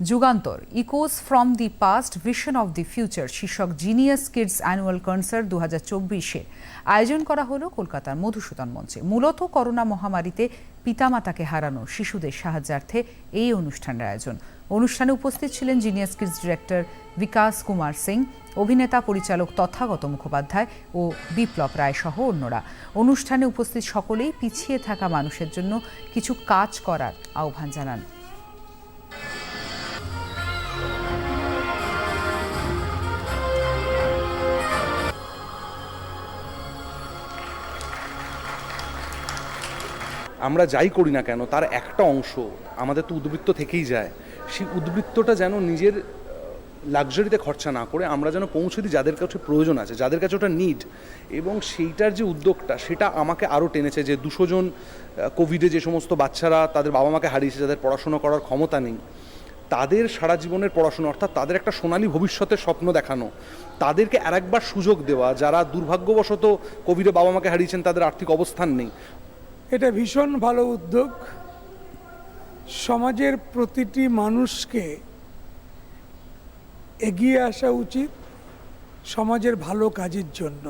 Jugantar echoes from the past vision of the future শীর্ষক genius kids annual concert দু হাজার চব্বিশে। আয়োজন করা হলো কলকাতার মধুসূদন মঞ্চে। মূলত করোনা মহামারীতে পিতামাতাকে হারানো শিশুদের সাহায্যার্থে এই অনুষ্ঠানের আয়োজন। অনুষ্ঠানে উপস্থিত ছিলেন genius kids director Bikash Kumar Singh, অভিনেতা, পরিচালক তথাগত মুখোপাধ্যায় ও বিপ্লব রায় সহ অন্যরা। অনুষ্ঠানে উপস্থিত সকলেই পিছিয়ে থাকা মানুষের জন্য কিছু কাজ করার আহ্বান জানান। আমরা যাই করি না কেন, তার একটা অংশ আমাদের তো উদ্বৃত্ত থেকেই যায়। সেই উদ্বৃত্তটা যেন নিজের লাক্সারিতে খরচা না করে আমরা যেন পৌঁছে দিই যাদের কাছে প্রয়োজন আছে, যাদের কাছে ওটা নিড এবং সেইটার যে উদ্যোগটা, সেটা আমাকে আরও টেনেছে যে দুশো জন কোভিডে যে সমস্ত বাচ্চারা তাদের বাবা মাকে হারিয়েছে, যাদের পড়াশোনা করার ক্ষমতা নেই, তাদের সারা জীবনের পড়াশোনা, অর্থাৎ তাদের একটা সোনালী ভবিষ্যতের স্বপ্ন দেখানো, তাদেরকে আরেকবার সুযোগ দেওয়া, যারা দুর্ভাগ্যবশত কোভিডে বাবা মাকে হারিয়েছেন, তাদের আর্থিক অবস্থান নেই। এটা ভীষণ ভালো উদ্যোগ। সমাজের প্রতিটি মানুষকে এগিয়ে আসা উচিত সমাজের ভালো কাজের জন্য।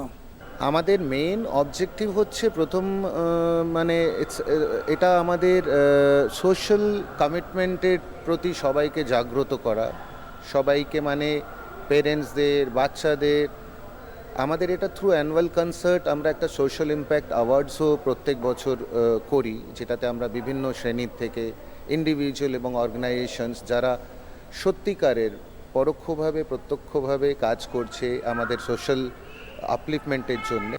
আমাদের মেইন অবজেক্টিভ হচ্ছে প্রথম মানে এটা আমাদের সোশ্যাল কমিটমেন্টের প্রতি সবাইকে জাগ্রত করা। সবাইকে মানে পেরেন্টসদের বাচ্চাদের আমাদের এটা থ্রু অ্যানুয়াল কনসার্ট আমরা একটা সোশ্যাল ইম্প্যাক্ট অ্যাওয়ার্ডসও প্রত্যেক বছর করি, যেটাতে আমরা বিভিন্ন শ্রেণির থেকে ইন্ডিভিজুয়াল এবং অর্গানাইজেশনস যারা সত্যিকারের পরোক্ষভাবে, প্রত্যক্ষভাবে কাজ করছে আমাদের সোশ্যাল আপলিফমেন্টের জন্য।